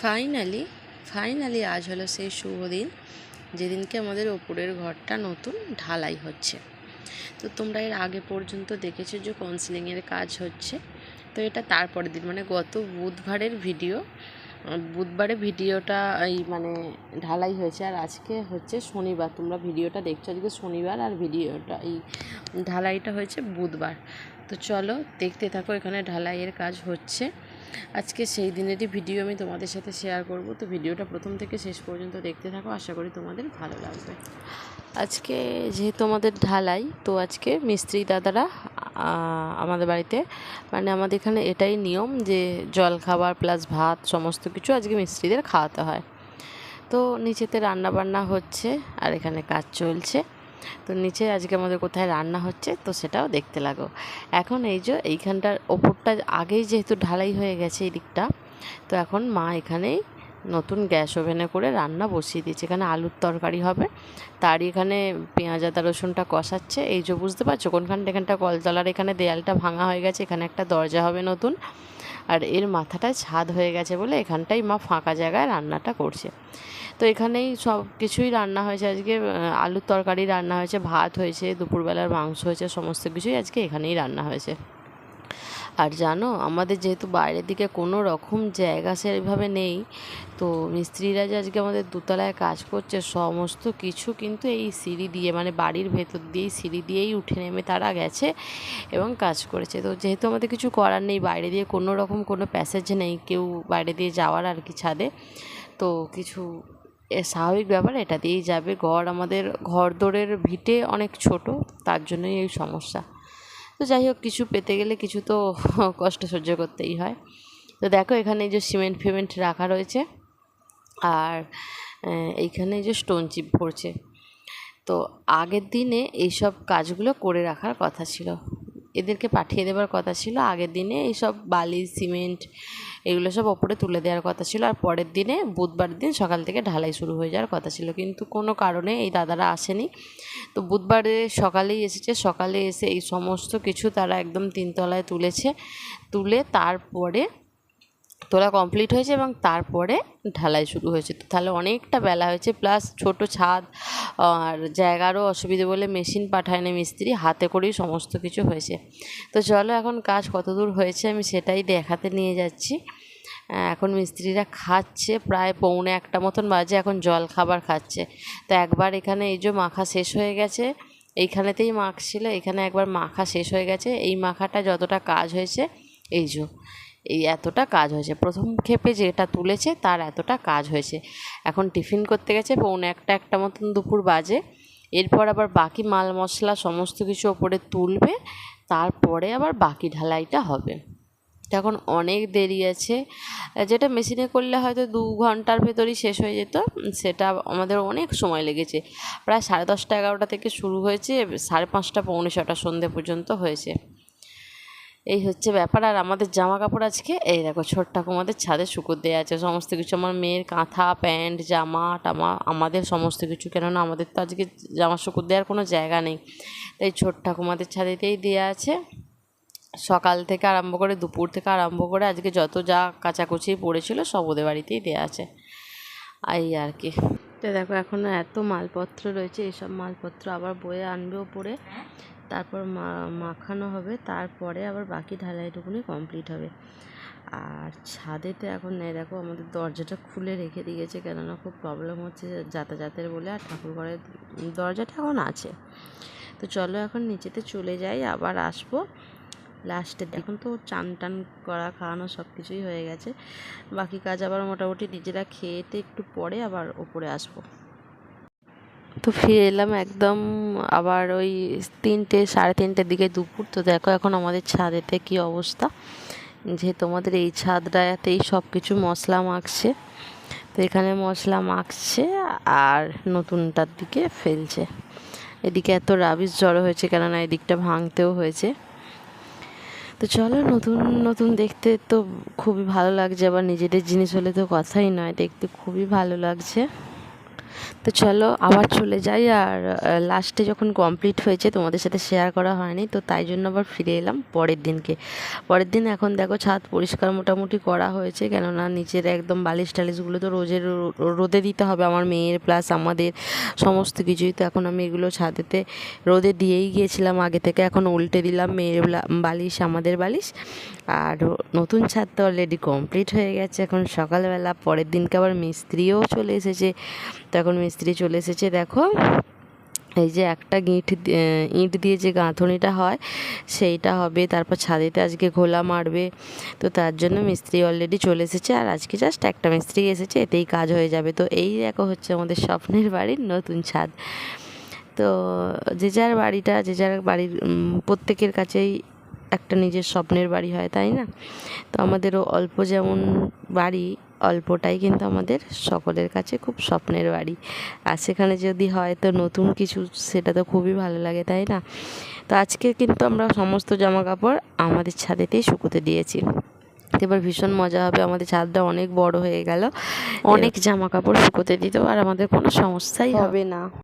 Finally finally আজ হলো সেই শুভ দিন, যেদিনকে আমাদের ওপরের ঘরটা নতুন ঢালাই হচ্ছে। তো তোমরা এর আগে পর্যন্ত দেখেছ যে কাউন্সিলিংয়ের কাজ হচ্ছে, তো এটা তারপরের দিন মানে গত বুধবারের ভিডিও বুধবারে ভিডিওটা এই মানে ঢালাই হয়েছে, আর আজকে হচ্ছে শনিবার। তোমরা ভিডিওটা দেখছ আজকে শনিবার, আর ভিডিওটা এই ঢালাইটা হয়েছে বুধবার। তো চলো দেখতে থাকো এখানে ঢালাইয়ের কাজ হচ্ছে। আজকে সেই দিনেরই ভিডিও আমি তোমাদের সাথে শেয়ার করব। তো ভিডিওটা প্রথম থেকে শেষ পর্যন্ত দেখতে থাকো, আশা করি তোমাদের ভালো লাগবে। আজকে যেহেতু আমাদের ঢালাই, তো আজকে মিস্ত্রি দাদারা আমাদের বাড়িতে মানে আমাদের এখানে এটাই নিয়ম যে জল খাবার প্লাস ভাত সমস্ত কিছু আজকে মিস্ত্রিদের খাওয়াতে হয়। তো নিচেতে রান্না বান্না হচ্ছে, আর এখানে কাজ চলছে। তো নিচে আজকে আমাদের কোথায় রান্না হচ্ছে, তো সেটাও দেখতে লাগো। এখন এই যে এইখানটার ওপরটা আগেই যেহেতু ঢালাই হয়ে গেছে এই দিকটা তো এখন মা এখানেই নতুন গ্যাস ওভেনে করে রান্না বসিয়ে দিয়েছে। এখানে আলুর তরকারি হবে, তারই এখানে পেঁয়াজ আদা রসুনটা কষাচ্ছে। এই যে বুঝতে পারছ কোনখানটা এখানটা কলতলার এখানে দেয়ালটা ভাঙা হয়ে গেছে, এখানে একটা দরজা হবে নতুন। আর এর মাথাটায় ছাদ হয়ে গেছে বলে এখানটাই মা ফাঁকা জায়গায় রান্নাটা করছে। তো এখানেই সব কিছুই রান্না হয়েছে আজকে আলুর তরকারি রান্না হয়েছে, ভাত হয়েছে, দুপুরবেলার মাংস হয়েছে, সমস্ত কিছুই আজকে এখানেই রান্না হয়েছে। আর জানো, আমাদের যেহেতু বাইরের দিকে কোনো রকম জায়গা সেভাবে নেই, তো মিস্ত্রিরা যে আজকে আমাদের দোতলায় কাজ করছে, সমস্ত কিছু কিন্তু এই সিঁড়ি দিয়ে মানে বাড়ির ভেতর দিয়েই, সিঁড়ি দিয়েই উঠে নেমে তারা গেছে এবং কাজ করেছে। তো যেহেতু আমাদের কিছু করার নেই, বাইরে দিয়ে কোনো রকম কোনো প্যাসেজ নেই, কেউ বাইরে দিয়ে যাওয়ার আর কি ছাদে, তো কিছু স্বাভাবিক ব্যাপার, এটা দিয়েই যাবে। ঘর আমাদের ঘর দোরের ভিটে অনেক ছোট, তার জন্যই এই সমস্যা। তো যাই হোক, কিছু পেতে গেলে কিছু তো কষ্ট সহ্য করতেই হয়। তো দেখো, এখানে এই যে সিমেন্ট ফিমেন্ট রাখা রয়েছে আর এইখানে এই যে স্টোন চিপ পড়ছে তো আগের দিনে এইসব কাজগুলো করে রাখার কথা ছিল। এদেরকে পাঠিয়ে দেওয়ার কথা ছিল। আগের দিনে এইসব বালি, সিমেন্ট এগুলো সব ওপরে তুলে দেওয়ার কথা ছিল। আর পরের দিনে, বুধবার দিন সকাল থেকে ঢালাই শুরু হয়ে যাওয়ার কথা ছিল। কিন্তু কোনো কারণে এই দাদারা আসেনি। তো বুধবারে সকালেই এসেছে। সকালে এসে এই সমস্ত কিছু তারা একদম তিনতলায় তুলেছে। তুলে তারপরে তোলা কমপ্লিট হয়েছে এবং তারপরে ঢালাই শুরু হয়েছে। তো তাহলে অনেকটা বেলা হয়েছে প্লাস ছোট ছাদ, আর জায়গারও অসুবিধে বলে মেশিন পাঠায়নি মিস্ত্রি, হাতে করেই সমস্ত কিছু হয়েছে। তো চলো এখন কাজ কত দূর হয়েছে আমি সেটাই দেখাতে নিয়ে যাচ্ছি। এখন মিস্ত্রিরা খাচ্ছে, প্রায় পৌনে একটা মতন বাজে এখন জল খাবার খাচ্ছে। তো একবার এখানে এই যে মাখা শেষ হয়ে গেছে, এইখানেতেই মাখছিল, এখানে একবার মাখা শেষ হয়ে গেছে। এই মাখাটা যতটা কাজ হয়েছে, এই যে। এই এতটা কাজ হয়েছে। প্রথম ক্ষেপে যেটা তুলেছে তার এতটা কাজ হয়েছে। এখন টিফিন করতে গেছে পৌনে একটা একটা মতন দুপুর বাজে। এরপর আবার বাকি মাল মশলা সমস্ত কিছু ওপরে তুলবে। তারপরে আবার বাকি ঢালাইটা হবে। এখন অনেক দেরি আছে। যেটা মেশিনে করলে হয়তো দু ঘণ্টার ভেতরই শেষ হয়ে যেত। সেটা আমাদের অনেক সময় লেগেছে। প্রায় সাড়ে দশটা, এগারোটা থেকে শুরু হয়েছে। সাড়ে পাঁচটা, পৌনে ছটা সন্ধে পর্যন্ত হয়েছে। এই হচ্ছে ব্যাপার। আর আমাদের জামা কাপড় আজকে, এই দেখো ছোট্ট আমাদের ছাদে শুকোর দেওয়া আছে, সমস্ত কিছু। আমার মেয়ের কাঁথা, প্যান্ট, জামা, টামা, আমাদের সমস্ত কিছু। কেননা আমাদের তো আজকে জামা শুকোর দেওয়ার কোনো জায়গা নেই। তাই ছোট্ট ঠাকুমাদের ছাদেতেই দেওয়া আছে। সকাল থেকে আরম্ভ করে দুপুর থেকে আরম্ভ করে আজকে যত যা কাচাকুচি পড়েছিল সব ওদের বাড়িতেই দেওয়া আছে। এই আর কি। তো দেখো এখনও এত মালপত্র রয়েছে এইসব মালপত্র আবার বয়ে আনবে ওপরে। তারপর মাখানো হবে, তারপরে আবার বাকি ঢালাইটুকুনি কমপ্লিট হবে। আর ছাদেতে এখন নেই, দেখো আমাদের দরজাটা খুলে রেখে দিয়েছে, কেননা খুব প্রবলেম হচ্ছে যাতায়াতের বলে, আর ঠাকুর ঘরের দরজাটা এখন আছে। তো চলো এখন নিচেতে চলে যাই, আবার আসব। লাস্টে এখন তো, চান টান করা, খাওয়ানো সব কিছুই হয়ে গেছে। বাকি কাজ আবার মোটামুটি নিজেরা খেয়েতে একটু পরে আবার ওপরে আসব। তো ফিরে এলাম একদম আবার ওই তিনটে, সাড়ে তিনটের দিকে দুপুর। তো দেখো এখন আমাদের ছাদেতে কি অবস্থা, যে তোমাদের এই ছাদটাতেই সব কিছু মশলা মাখছে। তো এখানে মশলা মাখছে আর নতুনটার দিকে ফেলছে। এদিকে এত রাবিশ জড়ো হয়েছে কেননা এদিকটা ভাঙতেও হয়েছে। তো চলো নতুন নতুন দেখতে তো খুবই ভালো লাগছে, আবার নিজেদের জিনিস হলে তো কথাই নয়, দেখতে খুবই ভালো লাগছে। তো চলো আবার চলে যাই আর লাস্টে যখন কমপ্লিট হয়েছে তোমাদের সাথে শেয়ার করা হয়নি, তো তাই জন্য আবার ফিরে এলাম পরের দিনকে। পরের দিন এখন দেখো ছাদ পরিষ্কার মোটামুটি করা হয়েছে, কেননা নিচের একদম বালিশ টালিশগুলো তো রোজের রোদে দিতে হবে আমার মেয়ের প্লাস আমাদের সমস্ত কিছুই তো এখন আমি এগুলো ছাদেতে রোদে দিয়েই গিয়েছিলাম, আগে থেকে এখন উল্টে দিলাম মেয়ের বালিশ, আমাদের বালিশ। আর নতুন ছাদ তো অলরেডি কমপ্লিট হয়ে গেছে। এখন সকালবেলা, পরের দিনকে আবার মিস্ত্রিও চলে এসেছে। তো এখন মিস্ত্রি চলে এসেছে, দেখো। এই যে একটা গিঁট ইঁট দিয়ে যে গাঁথনিটা হয়, সেইটা হবে। তারপর ছাদেতে আজকে ঘোলা মারবে। তো তার জন্য মিস্ত্রি অলরেডি চলে এসেছে। আর আজকে জাস্ট একটা মিস্ত্রি এসেছে, এতেই কাজ হয়ে যাবে। তো এই দেখো হচ্ছে আমাদের স্বপ্নের বাড়ির নতুন ছাদ। তো যে যার বাড়িটা, যে যার বাড়ির প্রত্যেকের কাছেই একটা নিজের স্বপ্নের বাড়ি হয় তাই না? তো আমাদেরও অল্প যেমন বাড়ি অল্পটাই কিন্তু আমাদের সকলের কাছে খুব স্বপ্নের বাড়ি। আর সেখানে যদি হয় তো নতুন কিছু সেটা তো খুবই ভালো লাগে তাই না? তো আজকে কিন্তু আমরা সমস্ত জামা কাপড় আমাদের ছাদেতেই শুকোতে দিয়েছি। এবার ভীষণ মজা হবে আমাদের ছাদটা অনেক বড় হয়ে গেল। অনেক জামা কাপড় শুকোতে দিতেও আর আমাদের কোনো সমস্যাই হবে না।